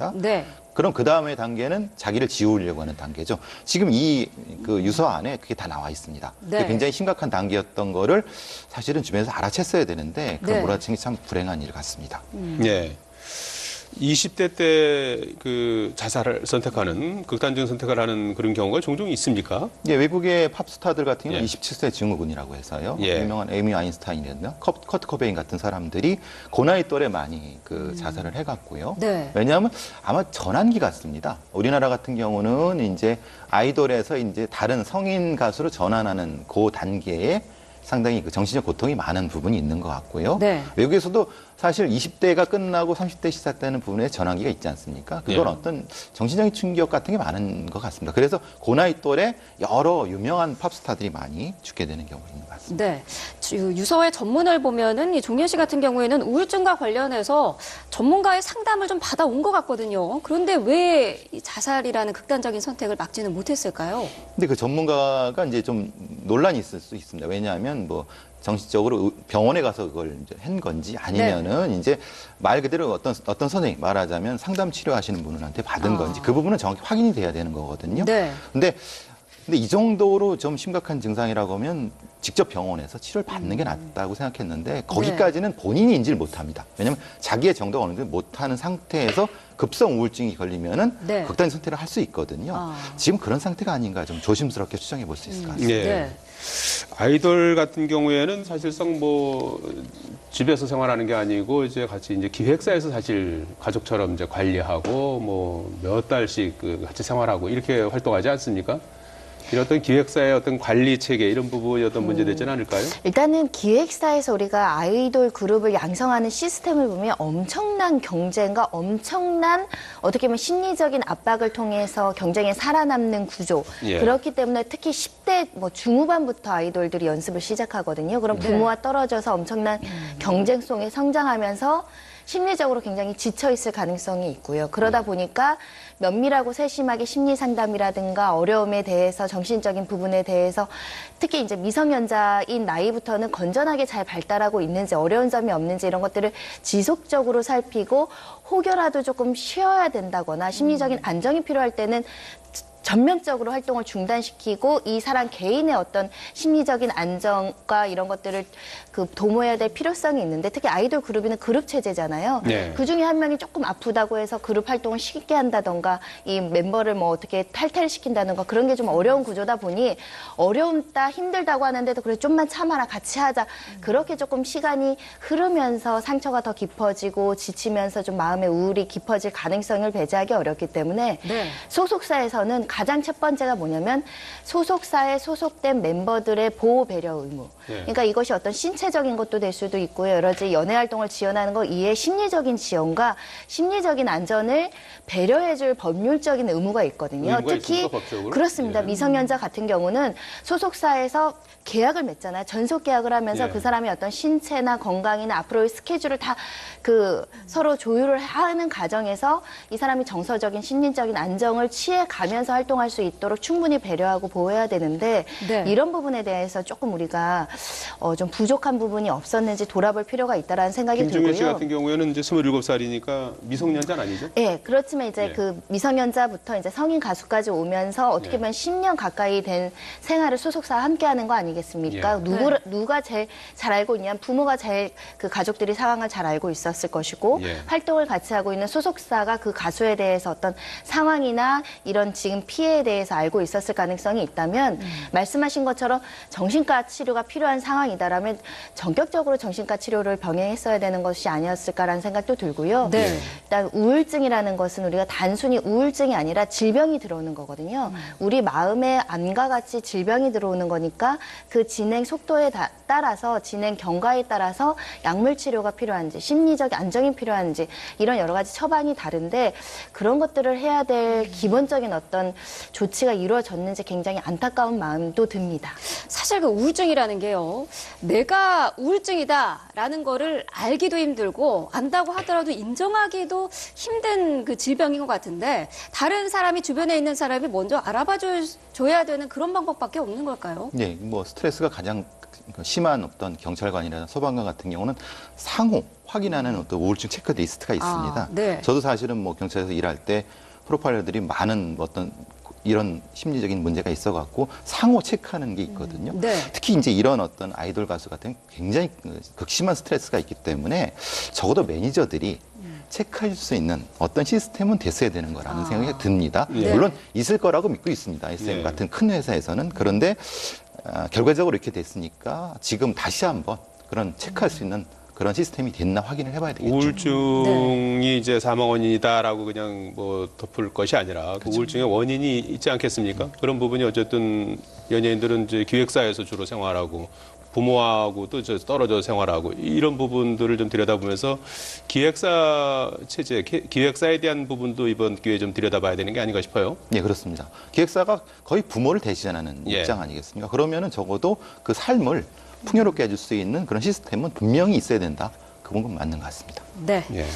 겁니다. 네. 그럼 그 다음에 단계는 자기를 지우려고 하는 단계죠. 지금 이 그 유서 안에 그게 다 나와 있습니다. 네. 굉장히 심각한 단계였던 거를 사실은 주변에서 알아챘어야 되는데 그 네. 몰아치기 참 불행한 일 같습니다. 예. 20대 때 그 자살을 선택하는 극단적인 선택을 하는 그런 경우가 종종 있습니까? 예, 외국의 팝스타들 같은 경우는 예. 27세 증후군이라고 해서요. 예. 유명한 에미 아인스타인이나 컵- 커트 코베인 같은 사람들이 고나이 또래 많이 그 자살을 해갔고요. 네. 왜냐하면 아마 전환기 같습니다. 우리나라 같은 경우는 이제 아이돌에서 이제 다른 성인 가수로 전환하는 그 단계에 상당히 그 정신적 고통이 많은 부분이 있는 것 같고요. 네. 외국에서도 사실 20대가 끝나고 30대 시작되는 부분에 전환기가 있지 않습니까? 그건 예. 어떤 정신적인 충격 같은 게 많은 것 같습니다. 그래서 고나이 또래 여러 유명한 팝스타들이 많이 죽게 되는 경우가 있는 것 같습니다. 네. 주- 유서의 전문을 보면은 이 종현 씨 같은 경우에는 우울증과 관련해서 전문가의 상담을 좀 받아온 것 같거든요. 그런데 왜이 자살이라는 극단적인 선택을 막지는 못했을까요? 근데 그 전문가가 이제 좀 논란이 있을 수 있습니다. 왜냐하면 뭐 정신적으로 의- 병원에 가서 그걸 이제 한 건지 아니면은 이제 말 그대로 어떤 어떤 선생님 말하자면 상담 치료하시는 분한테 받은 아. 건지 그 부분은 정확히 확인이 돼야 되는 거거든요. 네. 근데 근데 이 정도로 좀 심각한 증상이라고 하면 직접 병원에서 치료를 받는 게 낫다고 생각했는데 거기까지는 본인이 인지를 못합니다. 왜냐하면 자기의 정도가 어느 정도 못하는 상태에서 급성 우울증이 걸리면은 네. 극단적 선택을 할 수 있거든요. 아. 지금 그런 상태가 아닌가 좀 조심스럽게 추정해 볼 수 있을 것 같습니다. 예. 네. 아이돌 같은 경우에는 사실상 뭐 집에서 생활하는 게 아니고 이제 같이 이제 기획사에서 사실 가족처럼 이제 관리하고 뭐 몇 달씩 그 같이 생활하고 이렇게 활동하지 않습니까? 이런 어떤 기획사의 어떤 관리 체계 이런 부분이 어떤 문제 되지는 않을까요? 일단은 기획사에서 우리가 아이돌 그룹을 양성하는 시스템을 보면 엄청난 경쟁과 엄청난 어떻게 보면 심리적인 압박을 통해서 경쟁에 살아남는 구조. 예. 그렇기 때문에 특히 10대 뭐 중후반부터 아이돌들이 연습을 시작하거든요. 그럼 부모와 떨어져서 엄청난 경쟁 속에 성장하면서 심리적으로 굉장히 지쳐 있을 가능성이 있고요. 그러다 보니까 면밀하고 세심하게 심리 상담이라든가 어려움에 대해서 정신적인 부분에 대해서 특히 이제 미성년자인 나이부터는 건전하게 잘 발달하고 있는지 어려운 점이 없는지 이런 것들을 지속적으로 살피고 혹여라도 조금 쉬어야 된다거나 심리적인 안정이 필요할 때는 전면적으로 활동을 중단시키고 이 사람 개인의 어떤 심리적인 안정과 이런 것들을 그 도모해야 될 필요성이 있는데 특히 아이돌 그룹이는 그룹 체제잖아요. 네. 그 중에 한 명이 조금 아프다고 해서 그룹 활동을 쉽게 한다던가 이 멤버를 뭐 어떻게 탈퇴시킨다던가 그런 게 좀 어려운 구조다 보니 어려움다 힘들다고 하는데도 그래 좀만 참아라 같이 하자 그렇게 조금 시간이 흐르면서 상처가 더 깊어지고 지치면서 좀 마음의 우울이 깊어질 가능성을 배제하기 어렵기 때문에 네. 소속사에서 는 가장 첫 번째가 뭐냐면 소속사에 소속된 멤버들의 보호 배려 의무. 네. 그러니까 이것이 어떤 신체적인 것도 될 수도 있고요. 여러 가지 연애 활동을 지원하는 거 이에 심리적인 지원과 심리적인 안전을 배려해줄 법률적인 의무가 있거든요. 의무가 특히 있습니까? 그렇습니다. 예. 미성년자 같은 경우는 소속사에서 계약을 맺잖아요. 전속 계약을 하면서 예. 그 사람의 어떤 신체나 건강이나 앞으로의 스케줄을 다 그 서로 조율을 하는 과정에서 이 사람이 정서적인 심리적인 안정을 취해 가면 서 활동할 수 있도록 충분히 배려하고 보호해야 되는데 네. 이런 부분에 대해서 조금 우리가 어, 좀 부족한 부분이 없었는지 돌아볼 필요가 있다라는 생각이 김종현 씨 들고요. 같은 경우에는 이제 27살이니까 미성년자는 아니죠? 예, 그렇지만 이제 예. 그 미성년자부터 이제 성인 가수까지 오면서 어떻게 예. 보면 10년 가까이 된 생활을 소속사와 함께 하는 거 아니겠습니까? 예. 누구, 누가 제일 잘 알고 있냐면 부모가 제일 그 가족들이 상황을 잘 알고 있었을 것이고 예. 활동을 같이 하고 있는 소속사가 그 가수에 대해서 어떤 상황이나 이런 지금 피해에 대해서 알고 있었을 가능성이 있다면 음. 말씀하신 것처럼 정신과 치료가 필요한 상황이다라면 전격적으로 정신과 치료를 병행했어야 되는 것이 아니었을까라는 생각도 들고요. 네. 일단 우울증이라는 것은 우리가 단순히 우울증이 아니라 질병이 들어오는 거거든요. 우리 마음에 암과 같이 질병이 들어오는 거니까 그 진행 속도에 다- 따라서 진행 경과에 따라서 약물 치료가 필요한지 심리적 안정이 필요한지 이런 여러 가지 처방이 다른데 그런 것들을 해야 될 기본적인 어떤 조치가 이루어졌는지 굉장히 안타까운 마음도 듭니다. 사실 그 우울증이라는 게요. 내가 우울증이다라는 거를 알기도 힘들고 안다고 하더라도 인정하기도 힘든 그 질병인 것 같은데 다른 사람이 주변에 있는 사람이 먼저 알아봐 줘- 줘야 되는 그런 방법밖에 없는 걸까요? 네, 뭐 스트레스가 가장 심한 어떤 경찰관이나 소방관 같은 경우는 상호 확인하는 어떤 우울증 체크 리스트가 있습니다. 아, 네. 저도 사실은 뭐 경찰에서 일할 때 프로파일러들이 많은 어떤 이런 심리적인 문제가 있어갖고 상호 체크하는 게 있거든요. 네. 특히 이제 이런 어떤 아이돌 가수 같은 굉장히 극심한 스트레스가 있기 때문에 적어도 매니저들이 체크할 수 있는 어떤 시스템은 됐어야 되는 거라는 아. 생각이 듭니다. 네. 물론 있을 거라고 믿고 있습니다. SM 네. 같은 큰 회사에서는 그런데 아, 결과적으로 이렇게 됐으니까 지금 다시 한번 그런 체크할 수 있는 그런 시스템이 됐나 확인을 해봐야 되겠죠. 우울증이 이제 사망 원인이다라고 그냥 뭐 덮을 것이 아니라 그 우울증의 원인이 있지 않겠습니까? 그런 부분이 어쨌든 연예인들은 이제 기획사에서 주로 생활하고 부모하고도 저 떨어져 생활하고 이런 부분들을 좀 들여다보면서 기획사 체제, 기- 기획사에 대한 부분도 이번 기회에 좀 들여다봐야 되는 게 아닌가 싶어요. 예, 그렇습니다. 기획사가 거의 부모를 대신하는 예. 입장 아니겠습니까? 그러면은 적어도 그 삶을 풍요롭게 해줄 수 있는 그런 시스템은 분명히 있어야 된다. 그 부분 맞는 것 같습니다. 네. 예.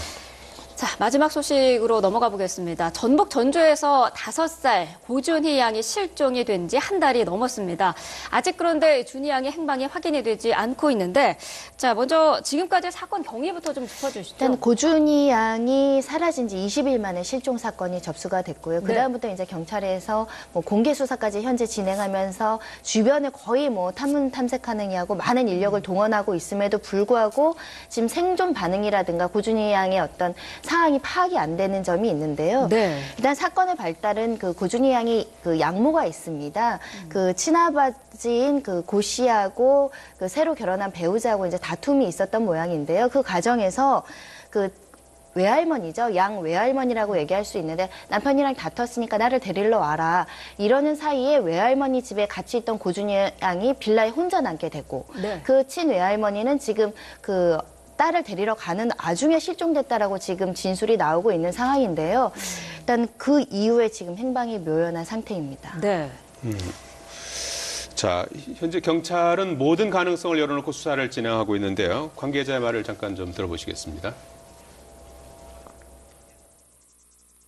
자, 마지막 소식으로 넘어가 보겠습니다. 전북 전주에서 다섯 살 고준희 양이 실종이 된 지 한 달이 넘었습니다. 아직 그런데 준희 양의 행방이 확인이 되지 않고 있는데, 자, 먼저 지금까지 사건 경위부터 좀 짚어주시죠. 일단 고준희 양이 사라진 지 20일 만에 실종 사건이 접수가 됐고요. 네. 그 다음부터 이제 경찰에서 뭐 공개 수사까지 현재 진행하면서 주변에 거의 뭐 탐문 탐색하느니 하고 많은 인력을 동원하고 있음에도 불구하고 지금 생존 반응이라든가 고준희 양의 어떤 상황이 파악이 안 되는 점이 있는데요. 네. 일단 사건의 발달은 그 고준희 양이 그 양모가 있습니다. 그 친아버지인 그 고 씨하고 그 새로 결혼한 배우자하고 이제 다툼이 있었던 모양인데요. 그 과정에서 그 외할머니죠. 양 외할머니라고 얘기할 수 있는데 남편이랑 다퉜으니까 나를 데리러 와라. 이러는 사이에 외할머니 집에 같이 있던 고준희 양이 빌라에 혼자 남게 되고 네. 그 친외할머니는 지금 그 딸을 데리러 가는 와중에 실종됐다라고 지금 진술이 나오고 있는 상황인데요. 일단 그 이후에 지금 행방이 묘연한 상태입니다. 네. 자, 현재 경찰은 모든 가능성을 열어놓고 수사를 진행하고 있는데요. 관계자의 말을 잠깐 좀 들어보시겠습니다.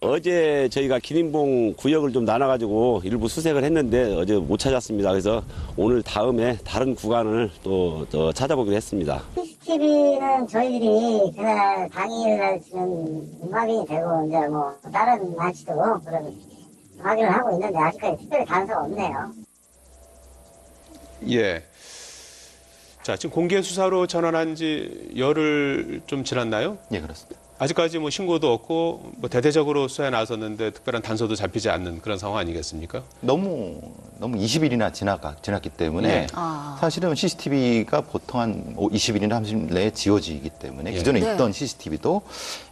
어제 저희가 기린봉 구역을 좀 나눠가지고 일부 수색을 했는데 어제 못 찾았습니다. 그래서 오늘 다음에 다른 구간을 또, 또 찾아보기로 했습니다. CCTV는 저희들이 그날 당일날 지금 확인이 되고 이제 뭐 다른 날씨도 그런 확인을 하고 있는데 아직까지 특별히 단서가 없네요. 예. 자, 지금 공개 수사로 전환한 지 열흘 좀 지났나요? 예, 그렇습니다. 아직까지 뭐 신고도 없고 뭐 대대적으로 수사에 나섰는데 특별한 단서도 잡히지 않는 그런 상황 아니겠습니까? 너무 너무 20일이나 지나가 지났기 때문에 예. 아. 사실은 CCTV가 보통 한 20일이나 30일 내에 지워지기 때문에 예. 기존에 네. 있던 CCTV도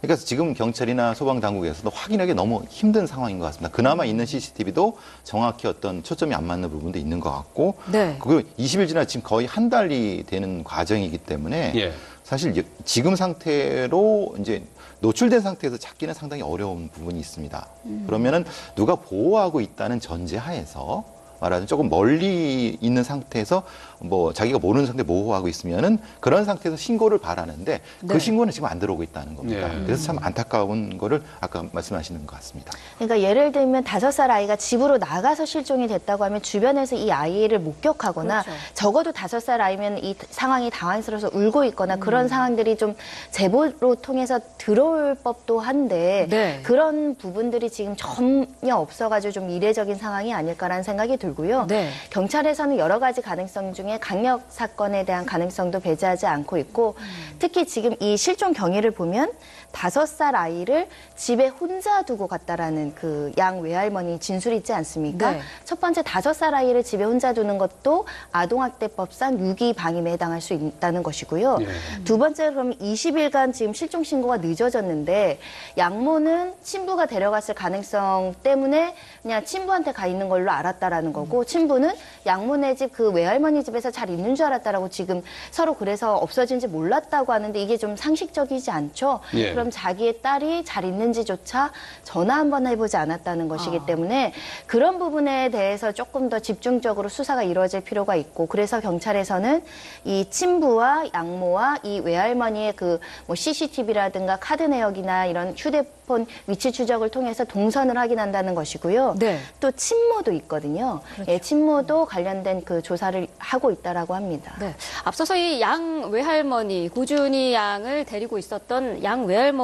그러니까 지금 경찰이나 소방 당국에서도 확인하기 너무 힘든 상황인 것 같습니다. 그나마 있는 CCTV도 정확히 어떤 초점이 안 맞는 부분도 있는 것 같고 네. 그거 20일 지나 지금 거의 한 달이 되는 과정이기 때문에 예. 사실 이- 지금 상태로 이제 노출된 상태에서 찾기는 상당히 어려운 부분이 있습니다. 그러면은 누가 보호하고 있다는 전제 하에서 말하자면 조금 멀리 있는 상태에서 뭐 자기가 모르는 상태 보호하고 있으면은 그런 상태에서 신고를 바라는데 네. 그 신고는 지금 안 들어오고 있다는 겁니다. 네. 그래서 참 안타까운 거를 아까 말씀하시는 것 같습니다. 그러니까 예를 들면 다섯 살 아이가 집으로 나가서 실종이 됐다고 하면 주변에서 이 아이를 목격하거나 그렇죠. 적어도 다섯 살 아이면 이 상황이 당황스러워서 울고 있거나 그런 상황들이 좀 제보로 통해서 들어올 법도 한데 네. 그런 부분들이 지금 전혀 없어가지고 좀 이례적인 상황이 아닐까라는 생각이 들고요. 네. 경찰에서는 여러 가지 가능성 중에 강력 사건에 대한 가능성도 배제하지 않고 있고 특히 지금 이 실종 경위를 보면 다섯 살 아이를 집에 혼자 두고 갔다라는 그 양 외할머니 진술이 있지 않습니까? 네. 첫 번째 다섯 살 아이를 집에 혼자 두는 것도 아동학대법상 유기 방임에 해당할 수 있다는 것이고요. 예. 두 번째 그럼 20일간 지금 실종 신고가 늦어졌는데 양모는 친부가 데려갔을 가능성 때문에 그냥 친부한테 가 있는 걸로 알았다라는 거고 친부는 양모네 집 그 외할머니 집에서 잘 있는 줄 알았다라고 지금 서로 그래서 없어진지 몰랐다고 하는데 이게 좀 상식적이지 않죠. 예. 것처럼 자기의 딸이 잘 있는지조차 전화 한 번 해보지 않았다는 것이기 아. 때문에 그런 부분에 대해서 조금 더 집중적으로 수사가 이루어질 필요가 있고 그래서 경찰에서는 이 친부와 양모와 이 외할머니의 그 뭐 CCTV라든가 카드 내역이나 이런 휴대폰 위치 추적을 통해서 동선을 확인한다는 것이고요. 네. 또 친모도 있거든요. 예, 친모도 관련된 그 조사를 하고 있다라고 합니다. 네. 앞서서 이 양 외할머니, 구준이 양을 데리고 있었던 양 외할머니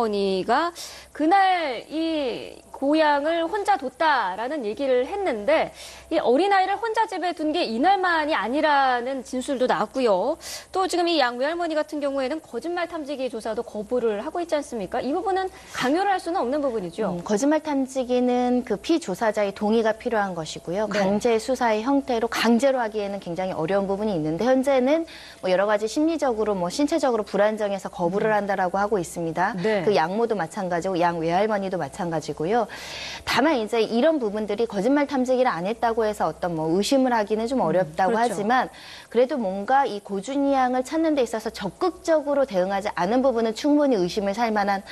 가 그날 이 고양을 혼자 뒀다라는 얘기를 했는데 이 어린아이를 혼자 집에 둔 게 이날만이 아니라는 진술도 나왔고요. 또 지금 이 양 외할머니 같은 경우에는 거짓말 탐지기 조사도 거부를 하고 있지 않습니까? 이 부분은 강요를 할 수는 없는 부분이죠. 음, 거짓말 탐지기는 그 피조사자의 동의가 필요한 것이고요. 네. 강제 수사의 형태로 강제로 하기에는 굉장히 어려운 부분이 있는데 현재는 뭐 여러 가지 심리적으로 뭐 신체적으로 불안정해서 거부를 한다라고 하고 있습니다. 음. 네. 그 양모도 마찬가지고 양 외할머니도 마찬가지고요. 다만 이제 이런 부분들이 거짓말 탐지기를 안 했다고 해서 어떤 뭐 의심을 하기는 좀 어렵다고 그렇죠. 하지만 그래도 뭔가 이 고준이 양을 찾는 데 있어서 적극적으로 대응하지 않은 부분은 충분히 의심을 살 만한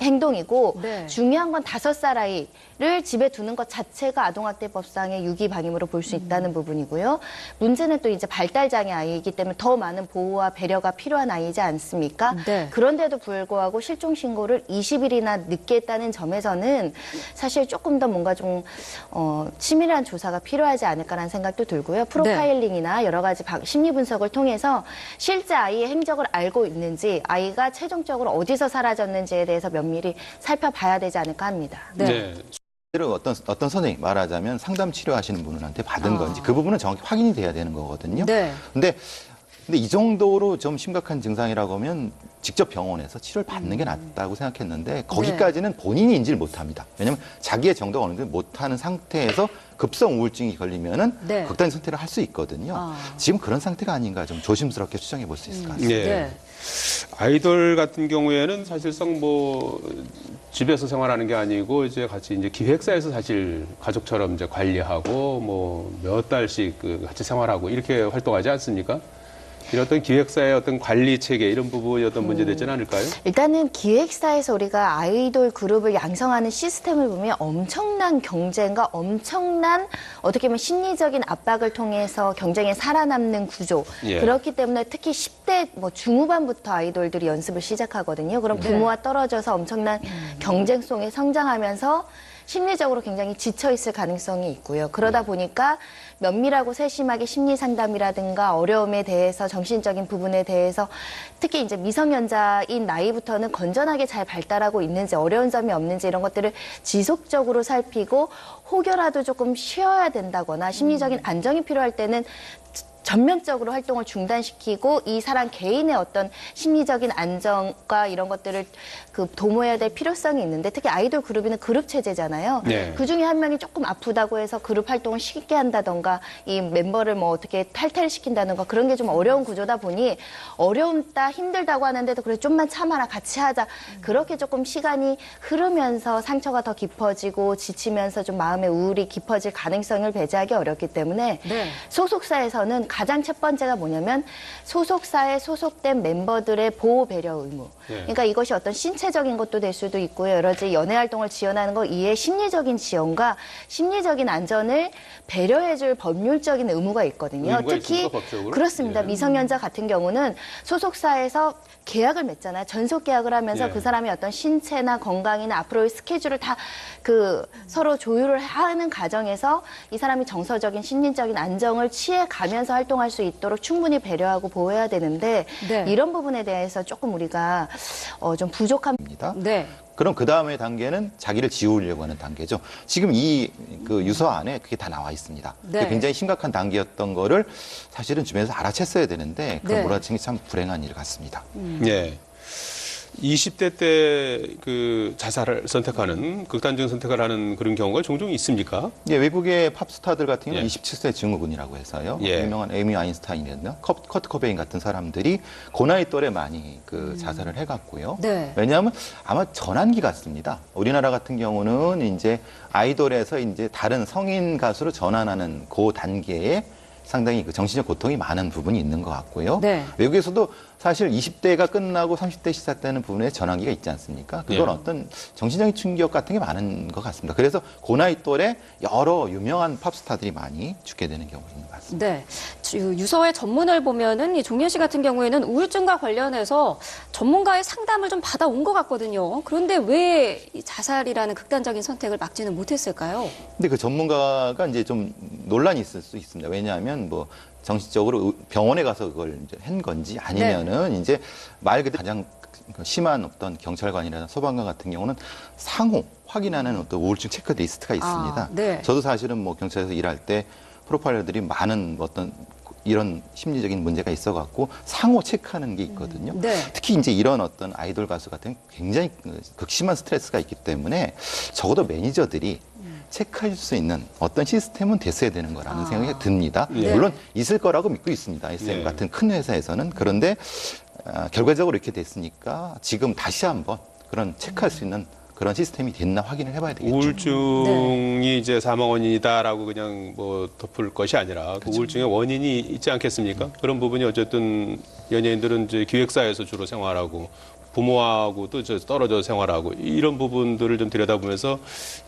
행동이고 네. 중요한 건 다섯 살 아이 를 집에 두는 것 자체가 아동학대법상의 유기방임으로 볼수 음. 있다는 부분이고요. 문제는 또 이제 발달장애 아이이기 때문에 더 많은 보호와 배려가 필요한 아이지 않습니까? 네. 그런데도 불구하고 실종 신고를 20일이나 늦게 했다는 점에서는 사실 조금 더 뭔가 좀 어, 치밀한 조사가 필요하지 않을까라는 생각도 들고요. 프로파일링이나 여러 가지 방- 심리 분석을 통해서 실제 아이의 행적을 알고 있는지 아이가 최종적으로 어디서 사라졌는지에 대해서 면밀히 살펴봐야 되지 않을까 합니다. 네. 실제로 어떤 어떤 선생님 말하자면 상담 치료하시는 분한테 받은 아. 건지 그 부분은 정확히 확인이 돼야 되는 거거든요. 네. 근데 근데 이 정도로 좀 심각한 증상이라고 하면 직접 병원에서 치료를 받는 게 낫다고 생각했는데 거기까지는 본인이 인지를 못합니다. 왜냐하면 자기의 정도가 어느 정도 못하는 상태에서 급성 우울증이 걸리면은 네. 극단적 선택을 할 수 있거든요. 아. 지금 그런 상태가 아닌가 좀 조심스럽게 추정해 볼 수 있을 것 같습니다. 예. 네. 아이돌 같은 경우에는 사실상 뭐 집에서 생활하는 게 아니고 이제 같이 이제 기획사에서 사실 가족처럼 이제 관리하고 뭐 몇 달씩 그 같이 생활하고 이렇게 활동하지 않습니까? 이런 어떤 기획사의 어떤 관리 체계 이런 부분이 어떤 문제 되지는 않을까요? 일단은 기획사에서 우리가 아이돌 그룹을 양성하는 시스템을 보면 엄청난 경쟁과 엄청난 어떻게 보면 심리적인 압박을 통해서 경쟁에 살아남는 구조. 예. 그렇기 때문에 특히 10대 뭐 중후반부터 아이돌들이 연습을 시작하거든요. 그럼 부모와 떨어져서 엄청난 경쟁 속에 성장하면서 심리적으로 굉장히 지쳐 있을 가능성이 있고요. 그러다 보니까 면밀하고 세심하게 심리 상담이라든가 어려움에 대해서 정신적인 부분에 대해서 특히 이제 미성년자인 나이부터는 건전하게 잘 발달하고 있는지 어려운 점이 없는지 이런 것들을 지속적으로 살피고 혹여라도 조금 쉬어야 된다거나 심리적인 안정이 필요할 때는 전면적으로 활동을 중단시키고 이 사람 개인의 어떤 심리적인 안정과 이런 것들을 그 도모해야 될 필요성이 있는데 특히 아이돌 그룹이는 그룹 체제잖아요. 네. 그 중에 한 명이 조금 아프다고 해서 그룹 활동을 쉽게 한다던가 이 멤버를 뭐 어떻게 탈퇴를 시킨다던가 그런 게 좀 어려운 구조다 보니 어려움다 힘들다고 하는데도 그래 좀만 참아라 같이 하자 그렇게 조금 시간이 흐르면서 상처가 더 깊어지고 지치면서 좀 마음의 우울이 깊어질 가능성을 배제하기 어렵기 때문에 네. 소속사에서는 가장 첫 번째가 뭐냐면 소속사에 소속된 멤버들의 보호 배려 의무. 예. 그러니까 이것이 어떤 신체적인 것도 될 수도 있고요. 여러 가지 연애 활동을 지원하는 거 이에 심리적인 지원과 심리적인 안전을 배려해줄 법률적인 의무가 있거든요. 특히 있습니까? 그렇습니다. 예. 미성년자 같은 경우는 소속사에서 계약을 맺잖아요. 전속 계약을 하면서 예. 그 사람의 어떤 신체나 건강이나 앞으로의 스케줄을 다 그 서로 조율을 하는 과정에서 이 사람이 정서적인 심리적인 안정을 취해 가면서 활동할 수 있도록 충분히 배려하고 보호해야 되는데 네. 이런 부분에 대해서 조금 우리가 어, 좀 부족한 입니다. 네. 그럼 그 다음에 단계는 자기를 지우려고 하는 단계죠. 지금 이 그 유서 안에 그게 다 나와 있습니다. 네. 굉장히 심각한 단계였던 거를 사실은 주변에서 알아챘어야 되는데 그 네. 몰아챈 게참 불행한 일 같습니다. 예. 20대 때 그 자살을 선택하는 극단적인 선택을 하는 그런 경우가 종종 있습니까? 예, 외국의 팝스타들 같은 경우는 예. 27세 증후군이라고 해서요. 예. 유명한 에이미 아인스타인이나 컵- 커트 코베인 같은 사람들이 고나이 또래 많이 그 자살을 해갔고요. 네. 왜냐하면 아마 전환기 같습니다. 우리나라 같은 경우는 이제 아이돌에서 이제 다른 성인 가수로 전환하는 그 단계에 상당히 그 정신적 고통이 많은 부분이 있는 것 같고요. 네. 외국에서도 사실 20대가 끝나고 30대 시작되는 부분에 전환기가 있지 않습니까? 그건 예. 어떤 정신적인 충격 같은 게 많은 것 같습니다. 그래서 그 나이 또래 여러 유명한 팝스타들이 많이 죽게 되는 경우가 있는 것 같습니다. 네. 주- 유서의 전문을 보면은 이 종현 씨 같은 경우에는 우울증과 관련해서 전문가의 상담을 좀 받아온 것 같거든요. 그런데 왜이 자살이라는 극단적인 선택을 막지는 못했을까요? 근데 그 전문가가 이제 좀 논란이 있을 수 있습니다. 왜냐하면 뭐 정신적으로 의- 병원에 가서 그걸 이제 한 건지 아니면은 네. 이제 말 그대로 가장 그 심한 어떤 경찰관이나 소방관 같은 경우는 상호 확인하는 어떤 우울증 체크 리스트가 있습니다. 아, 네. 저도 사실은 뭐 경찰에서 일할 때 프로파일러들이 많은 어떤 이런 심리적인 문제가 있어 갖고 상호 체크하는 게 있거든요. 네. 특히 이제 이런 어떤 아이돌 가수 같은 굉장히 그 극심한 스트레스가 있기 때문에 적어도 매니저들이 체크할 수 있는 어떤 시스템은 됐어야 되는 거라는 아. 생각이 듭니다. 네. 물론 있을 거라고 믿고 있습니다. SM 네. 같은 큰 회사에서는 그런데 아, 결과적으로 이렇게 됐으니까 지금 다시 한번 그런 체크할 수 있는 그런 시스템이 됐나 확인을 해봐야 되겠죠. 우울증이 이제 사망 원인이다라고 그냥 뭐 덮을 것이 아니라 그 우울증의 원인이 있지 않겠습니까? 그런 부분이 어쨌든 연예인들은 이제 기획사에서 주로 생활하고 부모하고 또저 떨어져 생활하고 이런 부분들을 좀 들여다보면서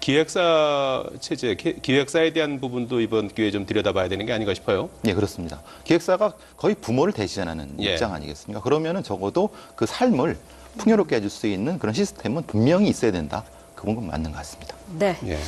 기획사 체제, 기- 기획사에 대한 부분도 이번 기회에 좀 들여다봐야 되는 게 아닌가 싶어요. 예, 그렇습니다. 기획사가 거의 부모를 대신하는 예. 입장 아니겠습니까? 그러면은 적어도 그 삶을 풍요롭게 해줄 수 있는 그런 시스템은 분명히 있어야 된다. 그건 맞는 것 같습니다. 네. 예.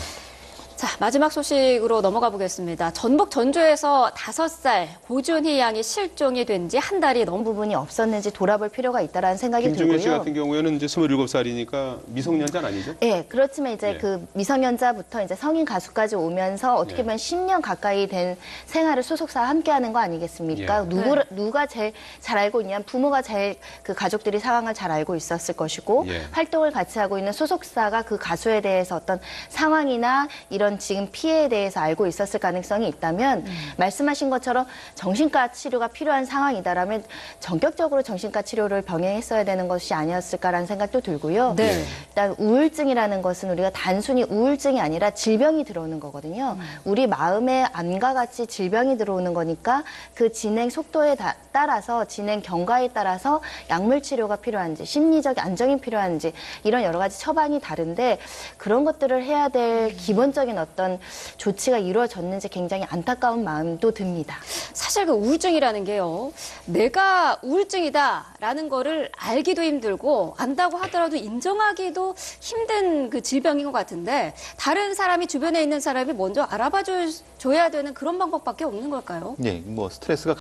자, 마지막 소식으로 넘어가 보겠습니다. 전북 전주에서 다섯 살 고준희 양이 실종이 된 지 한 달이 넘 부분이 없었는지 돌아볼 필요가 있다라는 생각이 김종현 씨 들고요. 같은 경우에는 이제 27살이니까 미성년자는 아니죠? 예, 그렇지만 이제 네. 그 미성년자부터 이제 성인 가수까지 오면서 어떻게 네. 보면 10년 가까이 된 생활을 소속사와 함께 하는 거 아니겠습니까? 예. 누구, 네. 누가 제일 잘 알고 있냐면 부모가 제일 그 가족들이 상황을 잘 알고 있었을 것이고 예. 활동을 같이 하고 있는 소속사가 그 가수에 대해서 어떤 상황이나 이런 지금 피해에 대해서 알고 있었을 가능성이 있다면 음. 말씀하신 것처럼 정신과 치료가 필요한 상황이다라면 전격적으로 정신과 치료를 병행했어야 되는 것이 아니었을까라는 생각도 들고요. 네. 일단 우울증이라는 것은 우리가 단순히 우울증이 아니라 질병이 들어오는 거거든요. 우리 마음의 암과 같이 질병이 들어오는 거니까 그 진행 속도에 다- 따라서 진행 경과에 따라서 약물 치료가 필요한지 심리적 안정이 필요한지 이런 여러 가지 처방이 다른데 그런 것들을 해야 될 기본적인 어떤 조치가 이루어졌는지 굉장히 안타까운 마음도 듭니다. 사실 그 우울증이라는 게요. 내가 우울증이다라는 거를 알기도 힘들고 안다고 하더라도 인정하기도 힘든 그 질병인 것 같은데 다른 사람이 주변에 있는 사람이 먼저 알아봐 줘- 줘야 되는 그런 방법밖에 없는 걸까요? 예, 뭐 스트레스가